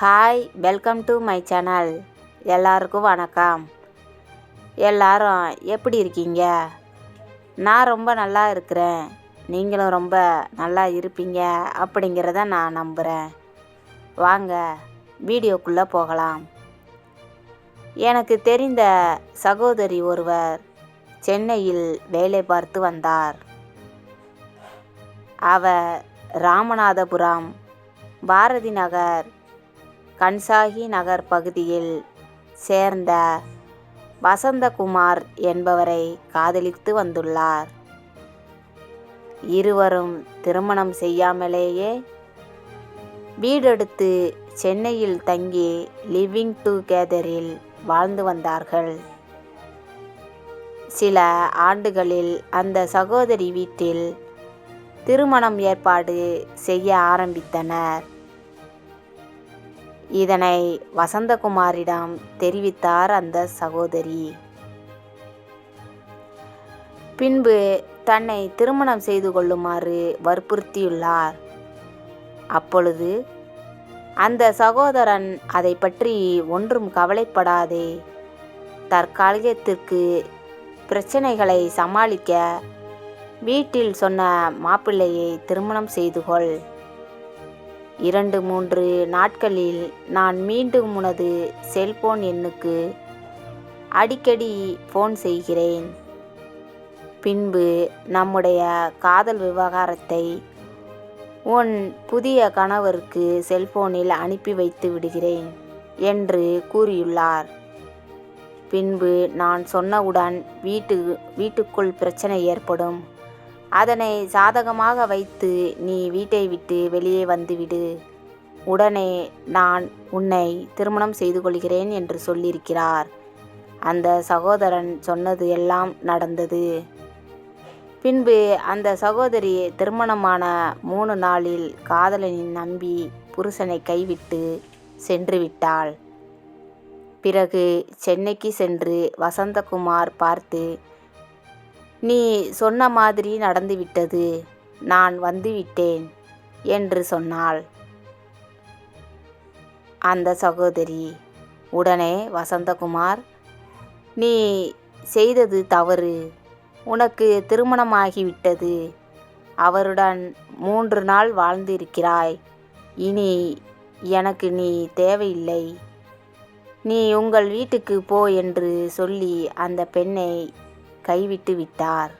Hi welcome to my channel எல்லாருக்கும் வணக்கம். எல்லாரும் எப்படி இருக்கீங்க? நான் ரொம்ப நல்லா இருக்கிறேன். நீங்களும் ரொம்ப நல்லா இருப்பீங்க அப்படிங்கிறத நான் நம்புகிறேன் வாங்க வீடியோக்குள்ளே போகலாம். எனக்கு தெரிந்த சகோதரி ஒருவர் சென்னையில் வேலை பார்த்து வந்தார். அவர் ராமநாதபுரம் பாரதி நகர் கன்சாகி நகர் பகுதியில் சேர்ந்த வசந்தகுமார் என்பவரை காதலித்து வந்துள்ளார். இருவரும் திருமணம் செய்யாமலேயே வீடெடுத்து சென்னையில் தங்கி லிவிங் டுகெதரில் வாழ்ந்து வந்தார்கள். சில ஆண்டுகளில் அந்த சகோதரி வீட்டில் திருமணம் ஏற்பாடு செய்ய ஆரம்பித்தனர். இதனை வசந்தகுமாரிடம் தெரிவித்தார் அந்த சகோதரி. பின்பு தன்னை திருமணம் செய்து கொள்ளுமாறு வற்புறுத்தியுள்ளார். அப்பொழுது அந்த சகோதரன் அதை பற்றி ஒன்றும் கவலைப்படாதே. தற்காலிகத்திற்கு பிரச்சனைகளை சமாளிக்க வீட்டில் சொன்ன மாப்பிள்ளையை திருமணம் செய்து கொள். இரண்டு மூன்று நாட்களில் நான் மீண்டும் உனது செல்போன் எண்ணுக்கு அடிக்கடி ஃபோன் செய்கிறேன். பின்பு நம்முடைய காதல் விவகாரத்தை உன் புதிய கணவருக்கு செல்போனில் அனுப்பி வைத்து விடுகிறேன் என்று கூறியுள்ளார். பின்பு நான் சொன்னவுடன் வீட்டு வீட்டுக்குள் பிரச்சனை ஏற்படும். அதனை சாதகமாக வைத்து நீ வீட்டை விட்டு வெளியே வந்துவிடு. உடனே நான் உன்னை திருமணம் செய்து கொள்கிறேன் என்று சொல்லியிருக்கிறார். அந்த சகோதரன் சொன்னது எல்லாம் நடந்தது. பின்பு அந்த சகோதரி திருமணமான மூணு நாளில் காதலனை நம்பி புருஷனை கைவிட்டு சென்று விட்டாள். பிறகு சென்னைக்கு சென்று வசந்தகுமார் பார்த்து நீ சொன்ன மாதிரி நடந்துவிட்டது. நான் வந்துவிட்டேன் என்று சொன்னாள். அந்த சகோதரி உடனே வசந்தகுமார் நீ செய்தது தவறு. உனக்கு திருமணமாகிவிட்டது. அவருடன் மூன்று நாள் வாழ்ந்திருக்கிறாய். இனி எனக்கு நீ தேவையில்லை. நீ உங்கள் வீட்டுக்கு போ என்று சொல்லி அந்த பெண்ணை கைவிட்டு விட்டார்.